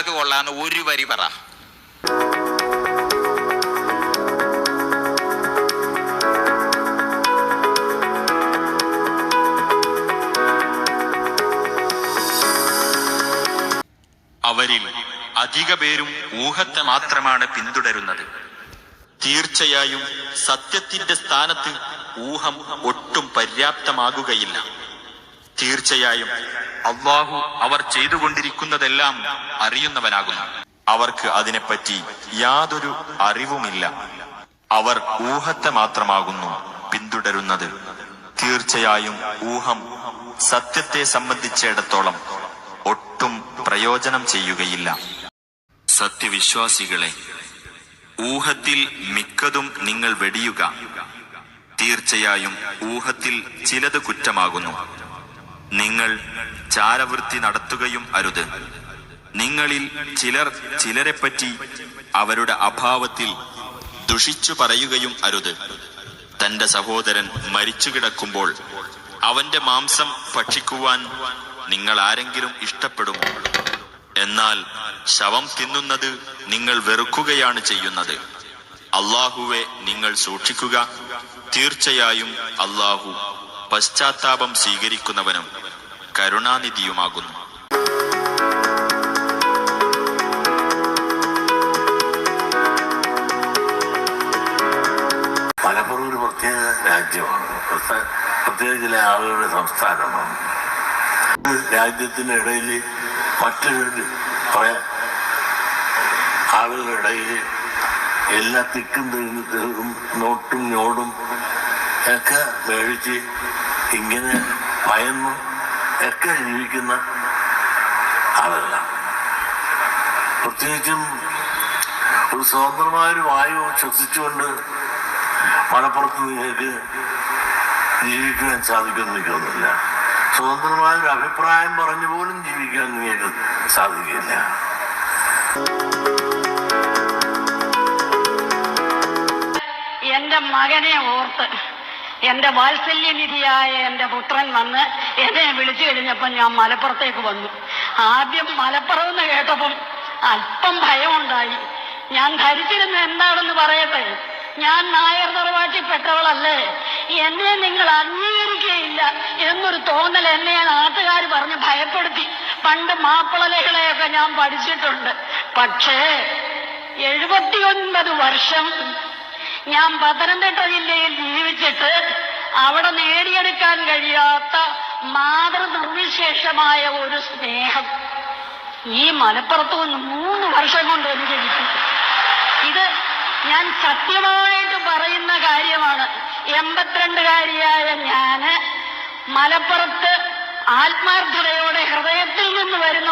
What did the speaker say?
ഉസ്താദുമാർക്ക് കൊള്ളാന്ന് ഒരു വരി പറ. അവരിൽ അധിക പേരും ഊഹത്തെ മാത്രമാണ് പിന്തുടരുന്നത്. തീർച്ചയായും സത്യത്തിന്റെ സ്ഥാനത്ത് ഊഹം ഒട്ടും പര്യാപ്തമാകുകയില്ല. തീർച്ചയായും അള്ളാഹു അവർ ചെയ്തുകൊണ്ടിരിക്കുന്നതെല്ലാം അറിയുന്നവനാകുന്നു. അവർക്ക് അതിനെപ്പറ്റി യാതൊരു അറിവുമില്ല. അവർ ഊഹത്തെ മാത്രമാകുന്നു പിന്തുടരുന്നത്. തീർച്ചയായും ഊഹം സത്യത്തെ സംബന്ധിച്ചിടത്തോളം ഒട്ടും പ്രയോജനം ചെയ്യുകയില്ല. സത്യവിശ്വാസികളെ ഊഹത്തിൽ മിക്കതും നിങ്ങൾ വെടിയുക. തീർച്ചയായും ഊഹത്തിൽ ചിലത് കുറ്റമാകുന്നു. നിങ്ങൾ ചാരവൃത്തി നടത്തുകയും അരുത്. നിങ്ങളിൽ ചിലർ ചിലരെപ്പറ്റി അവരുടെ അഭാവത്തിൽ ദുഷിച്ചു പറയുകയും അരുത്. തന്റെ സഹോദരൻ മരിച്ചു കിടക്കുമ്പോൾ അവന്റെ മാംസം ഭക്ഷിക്കുവാൻ നിങ്ങൾ ആരെങ്കിലും ഇഷ്ടപ്പെടുമോ? എന്നാൽ ശവം തിന്നുന്നത് നിങ്ങൾ വെറുക്കുകയാണ് ചെയ്യുന്നത്. അള്ളാഹുവെ നിങ്ങൾ സൂക്ഷിക്കുക. തീർച്ചയായും അള്ളാഹു പശ്ചാത്താപം സ്വീകരിക്കുന്നവനും കരുണാനിധിയുമാകുന്നു. മലപ്പുറം ഒരു പ്രത്യേക രാജ്യമാണ്. പ്രത്യേക ചില ആളുകളുടെ സംസ്ഥാനമാണ്. രാജ്യത്തിന്റെ ഇടയിൽ മറ്റൊരു ആളുകളുടെ ഇടയിൽ എല്ലാ തിക്കും നോട്ടും ഞോടും ഒക്കെ മേടിച്ച് ഇങ്ങനെ ഭയന്നും ഒക്കെ ജീവിക്കുന്ന ആളല്ല. പ്രത്യേകിച്ചും ഒരു സ്വതന്ത്രമായ ഒരു വായു ശ്വസിച്ചുകൊണ്ട് മലപ്പുറത്ത് നിങ്ങൾക്ക് ജീവിക്കുവാൻ സാധിക്കുമെന്ന് എനിക്ക് തോന്നുന്നില്ല. സ്വതന്ത്രമായ ഒരു അഭിപ്രായം പറഞ്ഞു പോലും ജീവിക്കാൻ നിങ്ങൾക്ക് സാധിക്കില്ല. എന്റെ മകനെ ഓർത്ത് എന്റെ വാത്സല്യനിധിയായ എന്റെ പുത്രൻ വന്ന് എന്നെ വിളിച്ചു കഴിഞ്ഞപ്പം ഞാൻ മലപ്പുറത്തേക്ക് വന്നു. ആദ്യം മലപ്പുറം എന്ന് കേട്ടപ്പം അല്പം ഭയമുണ്ടായി. ഞാൻ ധരിച്ചിരുന്ന എന്താണെന്ന് പറയട്ടെ? ഞാൻ നായർ തറവാട്ടിൽപ്പെട്ടവളല്ലേ എന്നെ നിങ്ങൾ അംഗീകരിക്കുകയില്ല എന്നൊരു തോന്നൽ എന്നെ നാട്ടുകാർ പറഞ്ഞ് ഭയപ്പെടുത്തി. പണ്ട് മാപ്പിളലകളെയൊക്കെ ഞാൻ പഠിച്ചിട്ടുണ്ട്. പക്ഷേ എഴുപത്തിയൊൻപത് വർഷം ഞാൻ പത്തനംതിട്ട ജില്ലയിൽ ജീവിച്ചിട്ട് അവിടെ നേടിയെടുക്കാൻ കഴിയാത്ത മാതൃനിർവിശേഷമായ ഒരു സ്നേഹം ഈ മലപ്പുറത്ത് മൂന്ന് വർഷം കൊണ്ട് എനിക്ക് കിട്ടി. ഇത് ഞാൻ സത്യമായിട്ട് പറയുന്ന കാര്യമാണ്. എൺപത്തിരണ്ടുകാരിയായ ഞാൻ മലപ്പുറത്ത് ആത്മാർത്ഥതയോടെ ഹൃദയത്തിൽ നിന്ന് വരുന്ന